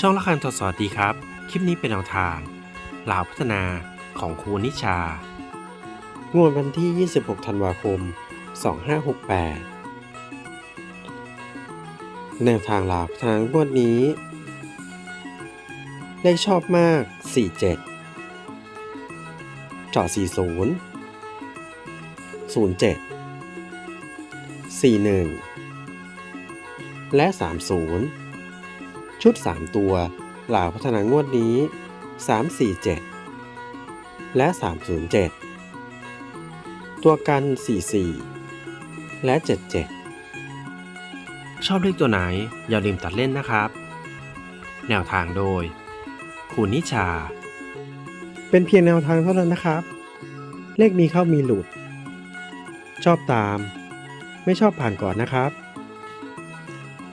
ช่องละคันทดสอบดีครับ คลิปนี้เป็นแนวทางลาวพัฒนาของครูนิชางวดวันที่ 26 ธันวาคม 2568 แนวทางลาวพัฒนางวดนี้ เลขชอบมาก 47 เจาะ 40 07 41 และ 30 ชุด 3 ตัวลาวพัฒนางวดนี้ 347 และ 307 ตัวกัน 44 และ 77 ชอบเลขตัวไหน อย่าลืมตัดเล่นนะครับ แนวทางโดยครูนิชา เป็นเพียงแนวทางเท่านั้นนะครับ เลขมีเข้ามีหลุด ชอบตาม ไม่ชอบผ่านก่อนนะครับ